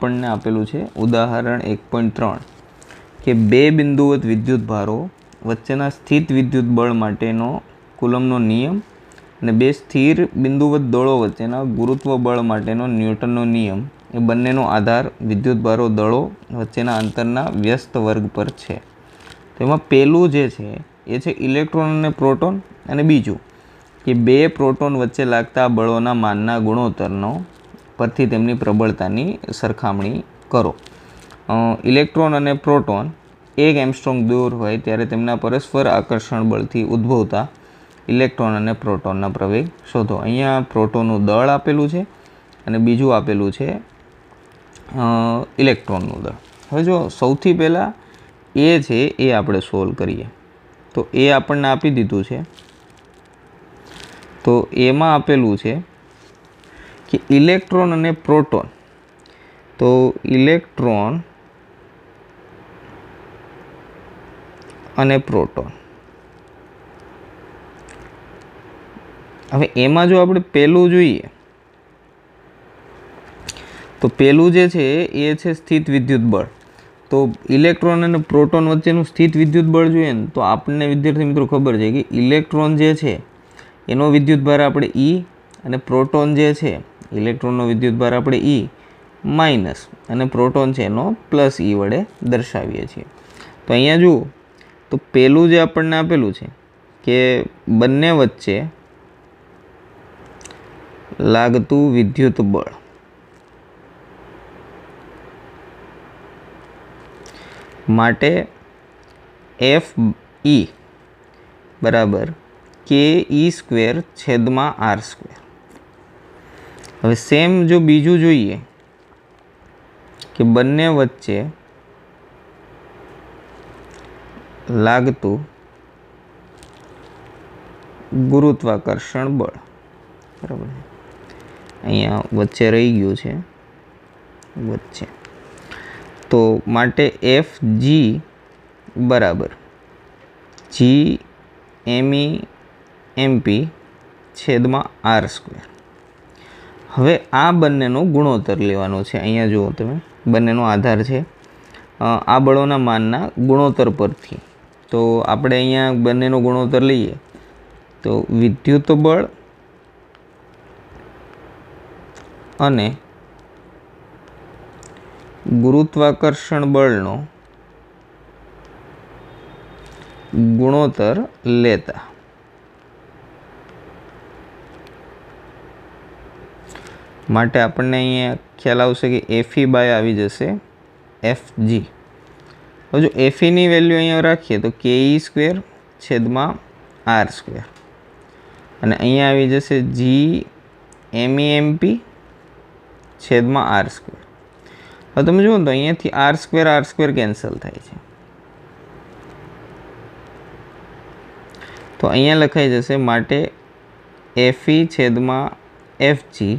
આપણને આપેલું છે. ઉદાહરણ એક પોઈન્ટ ત્રણ, કે બે બિંદુવત વિદ્યુત ભારો વચ્ચેના સ્થિત વિદ્યુત બળ માટેનો કુલમનો નિયમ અને બે સ્થિર બિંદુવત દળો વચ્ચેના ગુરુત્વ બળ માટેનો ન્યૂટનનો નિયમ એ બંનેનો આધાર વિદ્યુત ભારો દળો વચ્ચેના અંતરના વ્યસ્ત વર્ગ પર છે. તેમાં પહેલું જે છે એ છે ઇલેક્ટ્રોન અને પ્રોટોન અને બીજું કે બે પ્રોટોન વચ્ચે લાગતા બળોના માનના ગુણોત્તરનો પરથી તેમની પ્રબળતાની સરખામણી કરો. ઇલેક્ટ્રોન અને પ્રોટોન એક એમસ્ટ્રોંગ દૂર હોય ત્યારે તેમના પરસ્પર આકર્ષણ બળથી ઉદ્ભવતા ઇલેક્ટ્રોન અને પ્રોટોનના પ્રવેગ શોધો. અહીંયા પ્રોટોનનું દળ આપેલું છે અને બીજું આપેલું છે ઇલેક્ટ્રોનનું દળ. હવે જો સૌથી પહેલાં એ છે એ આપણે સોલ્વ કરીએ. તો એ આપણને આપી દીધું છે. તો એમાં આપેલું છે કે ઇલેક્ટ્રોન અને પ્રોટોન. તો ઇલેક્ટ્રોન અને પ્રોટોન. હવે એમાં જો આપણે પહેલું જોઈએ, તો પહેલું જે છે એ છે સ્થિત વિદ્યુત બળ. તો ઇલેક્ટ્રોન અને પ્રોટોન વચ્ચેનું સ્થિત વિદ્યુત બળ જોઈએ ને, તો આપણને વિદ્યાર્થી મિત્રો ખબર છે કે ઇલેક્ટ્રોન જે છે, એનો વિદ્યુત ભાર આપણે ઈ અને પ્રોટોન જે છે ઇલેક્ટ્રોનનો વિદ્યુત ભાર આપણે ઈ માઇનસ અને પ્રોટોન છે એનો પ્લસ ઈ વડે દર્શાવીએ છીએ. તો અહીંયા જુઓ, તો પહેલું જે આપણને આપેલું છે કે બંને વચ્ચે લાગતું વિદ્યુત બળ. માટે એફ ઈ બરાબર કે ઈ સ્ક્વેર છેદમાં આર સ્ક્વેર હવે સેમ જો બીજું જોઈએ કે બંને વચ્ચે લાગતું ગુરુત્વાકર્ષણ બળ. બરાબર અહીંયા વચ્ચે રહી ગયું છે. વચ્ચે. તો માટે એફ જી બરાબર. જી એમઈ એમપી છેદમાં આર સ્ક્વેર હવે આ બંનેનો ગુણોત્તર લેવાનો છે. અહીંયા જુઓ તમે, બંનેનો આધાર છે. આ બળોના માનના ગુણોત્તર પરથી. તો આપણે અહીંયા બંનેનો ગુણોત્તર લઈએ. તો વિદ્યુત બળ અને ગુરુત્વાકર્ષણ બળનો ગુણોત્તર લેતા. માટે આપણને અહીંયા ખ્યાલ આવશે કે એફી બાય આવી જશે. એફ જી હવે જો એફીની વેલ્યુ અહીંયા રાખીએ તો કે ઈ સ્ક્વેર છેદમાં આર સ્ક્વેર અને અહીંયા આવી જશે જી એમઈ એમપી છેદમાં આર સ્ક્વેર હવે તમે જુઓ તો અહીંયાથી R square R square cancel થાય છે. તો અહીંયા લખાઈ જશે માટે એફઈ છેદમાં એફ જી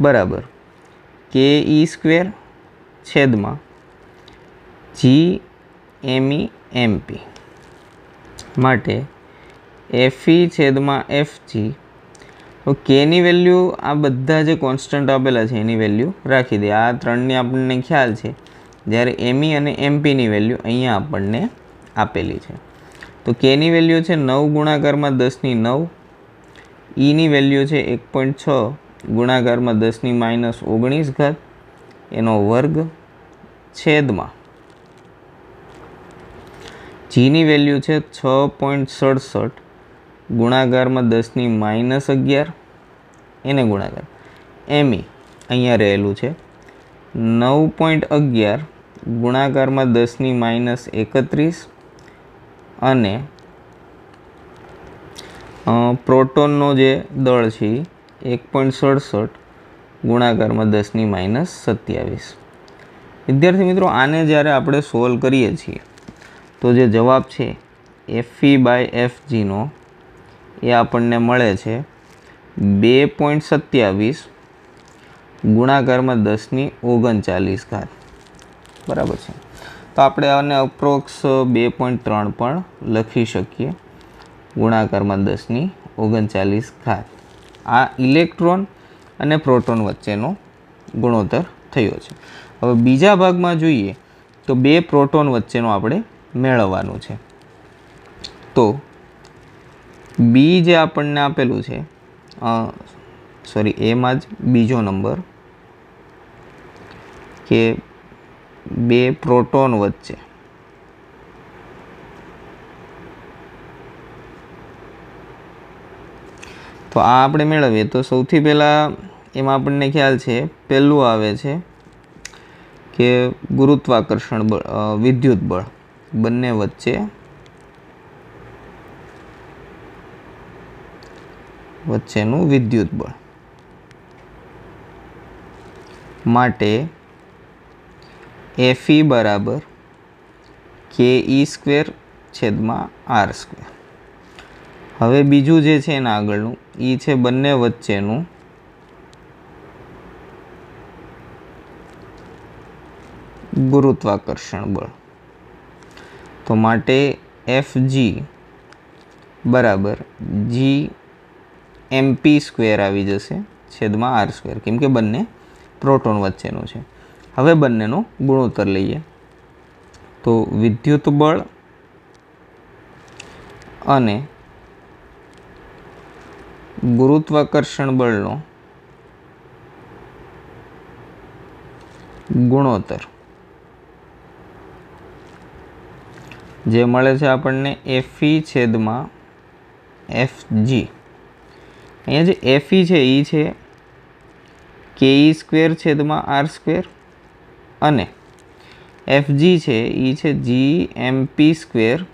બરાબર. કે ઈ સ્ક્વેર છેદમાં જી એમઈ એમપી માટે એફઈ છેદમાં એફ જી તો કેની વેલ્યુ આ બધા જે કોન્સ્ટન્ટ આપેલા છે, એની વેલ્યુ રાખી દે. આ ત્રણની આપણને ખ્યાલ છે. જ્યારે એમઈ અને એમપીની વેલ્યુ અહીંયા આપણને આપેલી છે. તો કેની વેલ્યુ છે નવ ગુણાકારમાં દસની નવ. ઈની વેલ્યુ છે એક પોઈન્ટ છ. ગુણાકારમાં દસની માઇનસ ઓગણીસ ઘાત, એનો વર્ગ છેદમાં. જીની વેલ્યુ છે છ પોઈન્ટ સડસઠ, ગુણાકારમાં દસની માઇનસ અગિયાર, એને ગુણાકાર. એમી અહીંયા રહેલું છે. નવ પોઈન્ટ અગિયાર, ગુણાકારમાં દસની માઇનસ એકત્રીસ અને પ્રોટોનનો જે દળ છે એક પોઈન્ટ સડસઠ ગુણાકારમાં દસની માઇનસ સત્યાવીસ. વિદ્યાર્થી મિત્રો, આને જ્યારે આપણે સોલ્વ કરીએ છીએ, તો જે જવાબ છે એફઈ બાય એફ જીનો એ આપણને મળે છે બે પોઈન્ટ સત્યાવીસ ગુણાકારમાં દસની ઓગણચાલીસ ઘાત. બરાબર છે. તો આપણે આને અપ્રોક્સ બે પોઈન્ટ ત્રણ પણ લખી શકીએ, ગુણાકારમાં દસની ઓગણચાલીસ ઘાત. આ ઇલેક્ટ્રોન અને પ્રોટોન વચ્ચેનો ગુણોત્તર થયો છે. હવે બીજા ભાગમાં જોઈએ તો બે પ્રોટોન વચ્ચેનો આપણે મેળવવાનું છે. તો બી જે આપણને આપેલું છે સોરી એમાં જ બીજો નંબર કે બે પ્રોટોન વચ્ચે તો આ આપણે મેળવીએ. તો સૌથી પહેલાં એમાં આપણને ખ્યાલ છે, પહેલું આવે છે કે ગુરુત્વાકર્ષણ બળ વિદ્યુત બળ. બંને વચ્ચે વચ્ચેનું વિદ્યુત બળ માટે એફઈ બરાબર કે ઈ સ્ક્વેર છેદમાં આર સ્ક્વેર હવે બીજું જે છે એના આગળનું એ છે બંને વચ્ચેનું. ગુરુત્વાકર્ષણ બળ. તો માટે એફ જી બરાબર જી એમપી સ્ક્વેર આવી જશે, છેદમાં આર સ્ક્વેર કેમ કે બંને પ્રોટોન વચ્ચેનું છે. હવે બંનેનો ગુણોત્તર લઈએ. તો વિદ્યુત બળ અને ગુરુત્વાકર્ષણ બળનો ગુણોત્તર. જે મળે છે આપણને એફઈ છેદમાં એફ જી અહીંયા જે એફઈ છે એ છે કે ઈ સ્ક્વેર છેદમાં આર સ્ક્વેર અને એફ જી છે એ છે જી એમપી સ્ક્વેર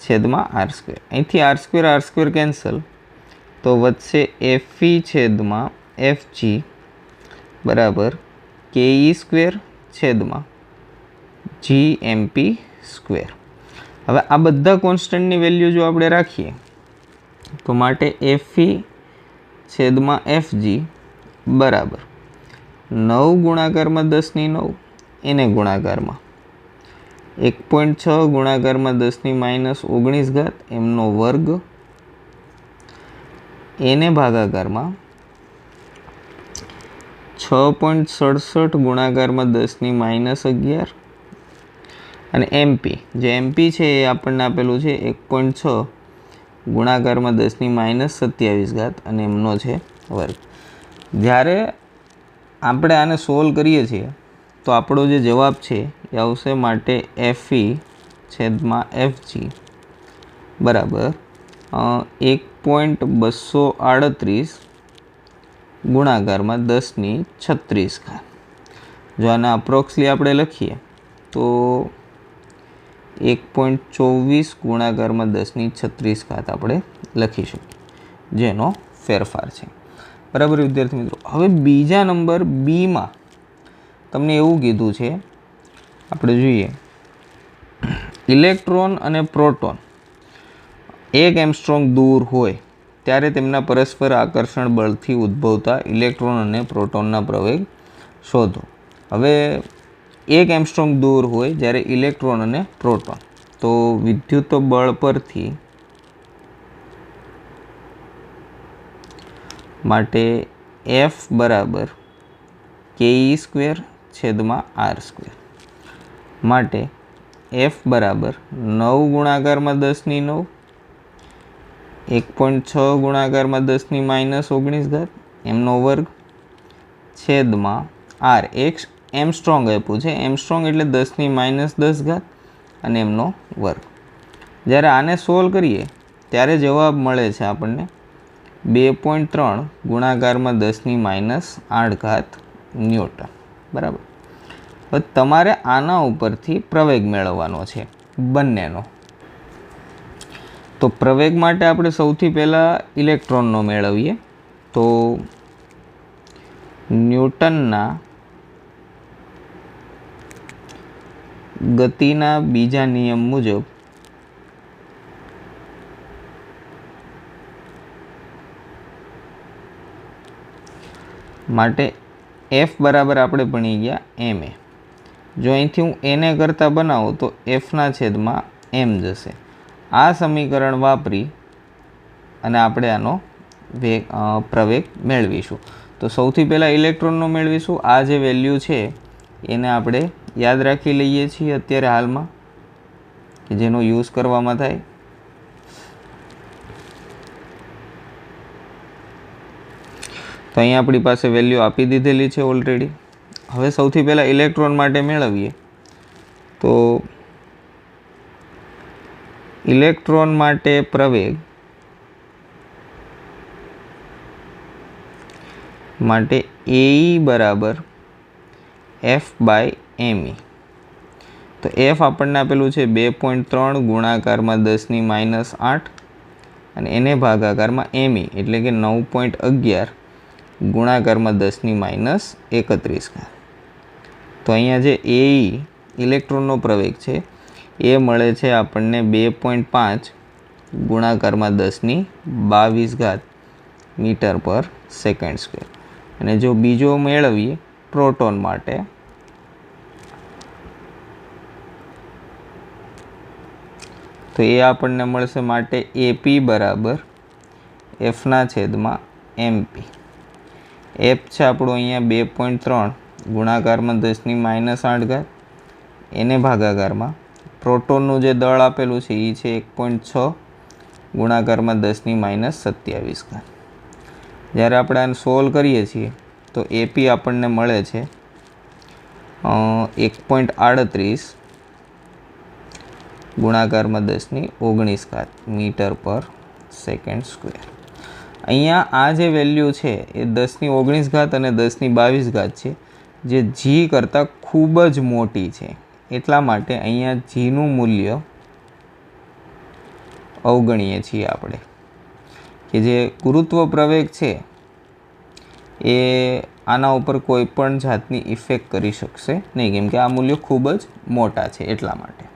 છેદમાં આર સ્ક્વેર અહીંથી R square R square cancel તો વચ્ચે એફી છેદમાં એફ જી બરાબર કે ઈ સ્ક્વેર છેદમાં જી એમપી સ્ક્વેર હવે આ બધા કોન્સ્ટન્ટની વેલ્યુ જો આપણે રાખીએ, તો માટે એફઈ છેદમાં એફ જી બરાબર નવ ગુણાકારમાં દસની નવ, એને ગુણાકારમાં. એક પોઈન્ટ છ ગુણાકારમાં દસની માઇનસ ઓગણીસ ઘાત, એમનો વર્ગ એને ભાગાકારમાં છ પોઈન્ટ સડસઠ ગુણાકારમાં દસની માઇનસ અગિયાર અને એમપી જે એમપી છે એ આપણને આપેલું છે એક પોઈન્ટ છ ગુણાકારમાં દસની માઇનસ સત્યાવીસ ઘાત અને એમનો છે વર્ગ. જ્યારે આપણે આને સોલ્વ કરીએ છીએ, તો આપણો જે જવાબ છે એ આવશે માટે એફઈ છેદમાં એફજી બરાબર. એક પોઈન્ટ બસો આડત્રીસ ગુણાકારમાં દસની છત્રીસ ઘાત. જો આને અપ્રોક્સલી આપણે લખીએ, તો એક પોઈન્ટ ચોવીસ ગુણાકારમાં દસની છત્રીસ ઘાત આપણે લખી શકીએ, જેનો ફેરફાર છે. બરાબર વિદ્યાર્થી મિત્રો, હવે બીજા નંબર બીમાં તમને એવું કીધું છે, આપણે જોઈએ. ઇલેક્ટ્રોન અને પ્રોટોન એક એમસ્ટ્રોંગ દૂર હોય, ત્યારે તેમના પરસ્પર આકર્ષણ બળથી ઉદ્ભવતા ઇલેક્ટ્રોન અને પ્રોટોનના પ્રવેગ શોધો. હવે, એક એમસ્ટ્રોંગ દૂર હોય, જ્યારે ઇલેક્ટ્રોન અને પ્રોટોન. તો વિદ્યુત બળ પરથી માટે એફ બરાબર કે સ્ક્વેર છેદમાં આર સ્ક્વેર. માટે એફ બરાબર નવ ગુણાકારમાં દસની નવ એક પોઈન્ટ છ ગુણાકારમાં દસની માઇનસ ઓગણીસ ઘાત, એમનો વર્ગ છેદમાં આર. એક એમ સ્ટ્રોંગ આપ્યું છે. એમ સ્ટ્રોંગ એટલે દસની માઇનસ દસ ઘાત અને એમનો વર્ગ. જ્યારે આને સોલ્વ કરીએ, ત્યારે જવાબ મળે છે આપણને બે પોઈન્ટ ત્રણ ગુણાકારમાં દસની માઇનસ આઠ ઘાત ન્યૂટન. બરાબર? તમારે આના ઉપરથી પ્રવેગ મેળવવાનો છે, બંનેનો. તો પ્રવેગ માટે આપણે સૌથી પહેલાં ઇલેક્ટ્રોનનો મેળવીએ. તો ન્યૂટનના ગતિના બીજા નિયમ મુજબ માટે એફ બરાબર આપણે ભણી ગયા એમ જો અહીંથી હું એને કરતાં બનાવું તો એફના છેદમાં એમ જશે. આ સમીકરણ વાપરી અને આપણે આનો વેગ પ્રવેગ મેળવીશું. તો સૌથી પહેલાં ઇલેક્ટ્રોનનો મેળવીશું. આ જે વેલ્યુ છે, એને આપણે યાદ રાખી લઈએ છીએ અત્યારે હાલમાં, કે જેનો યુઝ કરવામાં થાય. તો અહીંયા આપણી પાસે વેલ્યુ આપી દીધેલી છે ઓલરેડી. હવે સૌથી પહેલાં ઇલેક્ટ્રોન માટે મેળવીએ. તો ઇલેક્ટ્રોન માટે પ્રવેગ માટે એઈ બરાબર એફ બાય એમઈ તો એફ આપણને આપેલું છે બે પોઈન્ટ ત્રણ ગુણાકારમાં દસની માઇનસ આઠ અને એને ભાગાકારમાં એમઈ એટલે કે નવ પોઈન્ટ અગિયાર ગુણાકારમાં દસની માઇનસ એકત્રીસ તો અહીંયા જે એઈ ઇલેક્ટ્રોનનો પ્રવેગ છે એ મળે છે આપણને બે પોઈન્ટ પાંચ ગુણાકારમાં દસની બાવીસ ઘાત મીટર પર સેકન્ડ સ્ક્વેર. અને જો બીજો મેળવીએ પ્રોટોન માટે, તો એ આપણને મળશે માટે એપી બરાબર એફના છેદમાં એમપી એફ છે આપણું અહીંયા બે પોઈન્ટ ત્રણ ગુણાકારમાં દસની માઇનસ આઠ ઘાત, એને ભાગાકારમાં પ્રોટોનનું જે દળ આપેલું છે એ છે એક પોઈન્ટ છ ગુણાકારમાં દસની માઇનસ સત્યાવીસ ઘાત. જ્યારે આપણે આને સોલ્વ કરીએ છીએ, તો એપી આપણને મળે છે એક પોઈન્ટ આડત્રીસ ગુણાકારમાં દસની ઓગણીસ ઘાત મીટર પર સેકન્ડ સ્ક્વેર. અહીંયા આ જે વેલ્યુ છે, એ દસની ઓગણીસ ઘાત અને દસની બાવીસ ઘાત છે, જે જી કરતાં ખૂબ જ મોટી છે. એટલા માટે અહીંયા જીનું મૂલ્ય અવગણીએ છીએ આપણે. કે જે ગુરુત્વ પ્રવેગ છે, એ આના ઉપર કોઈ પણ જાતની ઇફેક્ટ કરી શકશે નહીં. કેમ કે આ મૂલ્યો ખૂબ જ મોટા છે એટલા માટે.